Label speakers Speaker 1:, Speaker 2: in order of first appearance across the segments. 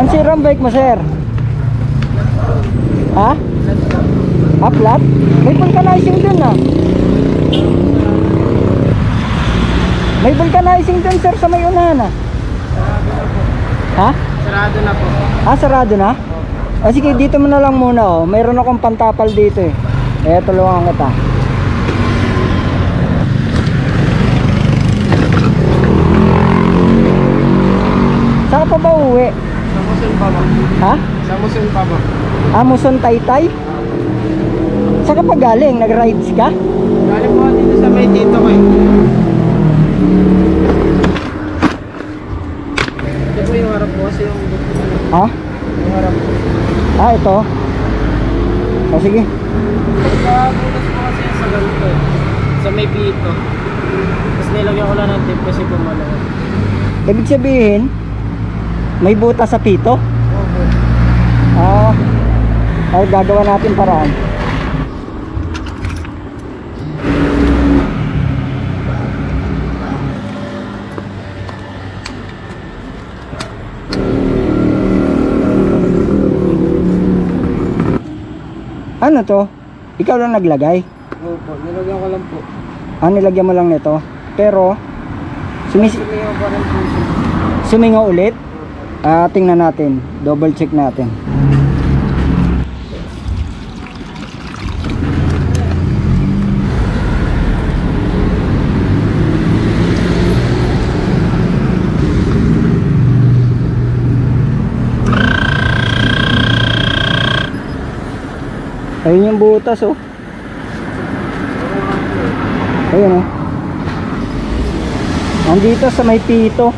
Speaker 1: Ang sira ang bike mo, sir? Ha? Ah, flat? May vulcanizing dun ah. May vulcanizing dun, sir, sa may unahan ah. Ha?
Speaker 2: Sarado na po.
Speaker 1: Ah, sarado na? Ah, sige, dito mo na lang muna oh. Mayroon akong pantapal dito eh. Eh, tulungan kita. Saan ka pa ba uwi?
Speaker 2: Sa Muson pa ba?
Speaker 1: Ha?
Speaker 2: Sa pa ba?
Speaker 1: Amuson Taytay? Saan ka pa galing? Nag-rides ka?
Speaker 2: Galing po dito sa may dito ko eh. Ito po yung harap po kasi yung
Speaker 1: Ha?
Speaker 2: yung harap po.
Speaker 1: Ah, ito. O sige.
Speaker 2: Pagkabutas po kasi sa ganito eh. Sa may pito. Tapos nilagyan ko lang ng tip kasi pumalaw.
Speaker 1: Ibig sabihin, may butas sa pito? Ah, ay gagawa natin paraan. Ano to? Ikaw lang naglagay?
Speaker 2: Opo, nilagyan ko lang po.
Speaker 1: Ah, nilagyan mo lang nito. Pero, sumis
Speaker 2: Sumiyaw pa rin po siya.
Speaker 1: sumingaw ulit? Ah, tingnan natin. Double check natin. Ayun yung butas oh. Ayun oh. Nandito sa may pito.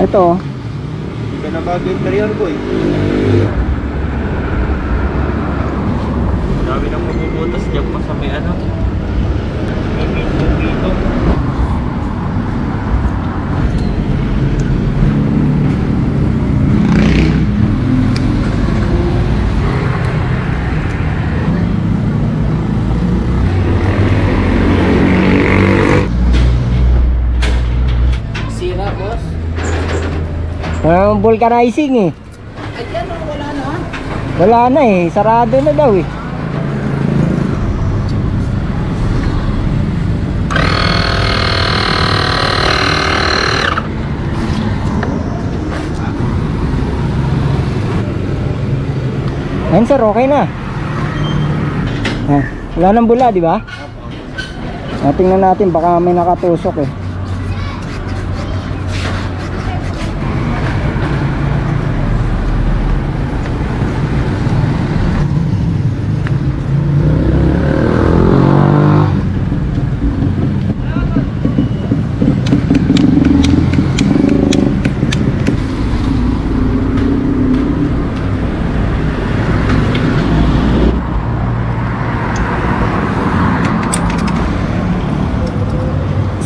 Speaker 1: Ito oh.
Speaker 2: Hindi ka na bago interior ko eh. Dami nang mabubutas dyan pa sa may ano. May pito-pito. Sira, boss.
Speaker 1: Walang vulcanizing eh.
Speaker 2: Ay, yan, oh, wala na.
Speaker 1: Wala na eh. Sarado na daw eh. Ayun sir, okay na. Ah, wala nang bula, di ba? Ah, tingnan natin, baka may nakatusok eh.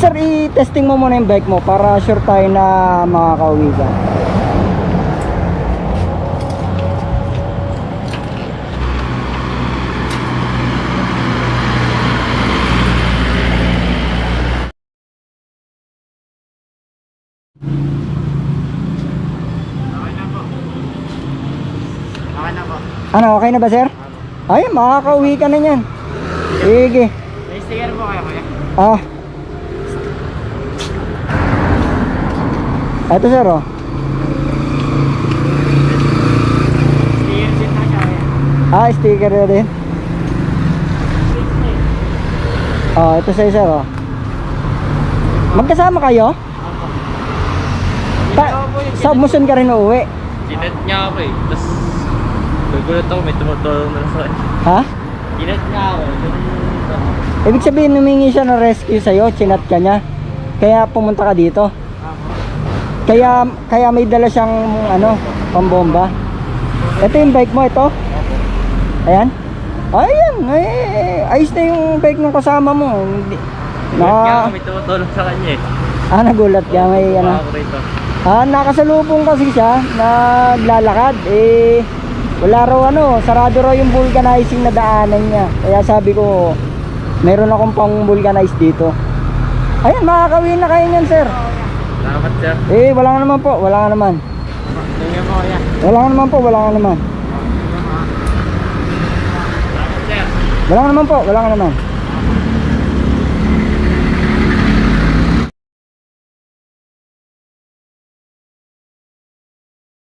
Speaker 1: Sir, i-testing mo muna yung bike mo para sure tayo na makakauwi ka. Ano, okay na ba sir? Ay, makakauwi ka na yan. Sige.
Speaker 2: May sticker po kayo, kuya?
Speaker 1: Ah. Ito sir, oh. Ah, sticker na din. Oh, ito sa'yo sir, oh. Magkasama kayo? Ta sa Muson ka rin uuwi?
Speaker 2: Sinet niya ako eh. Tapos, nagulat ako, may tumutulong na sa.
Speaker 1: Ha?
Speaker 2: Sinet niya ako. Ganun ako.
Speaker 1: Ibig sabihin, humingi siya ng rescue sa'yo, chinat ka niya. Kaya pumunta ka dito. Kaya kaya may dala siyang ano, pambomba. Ito yung bike mo, ito? Ayan. Ayan, eh, ayos na yung bike ng kasama mo. Hindi, na,
Speaker 2: may tumutulong sa kanya eh.
Speaker 1: ah, nagulat ka, may ano. Ah, nakasalubong kasi siya, naglalakad. Eh, wala raw ano, sarado raw yung vulcanizing na daanan niya. Kaya sabi ko, meron akong pang vulcanize dito. Ayan, makakawin na kayo niyan, sir.
Speaker 2: Salamat sir.
Speaker 1: Eh, wala nga naman po, wala nga naman.
Speaker 2: You po kuya.
Speaker 1: Wala nga naman po, wala nga naman. Wala nga naman po, wala nga naman.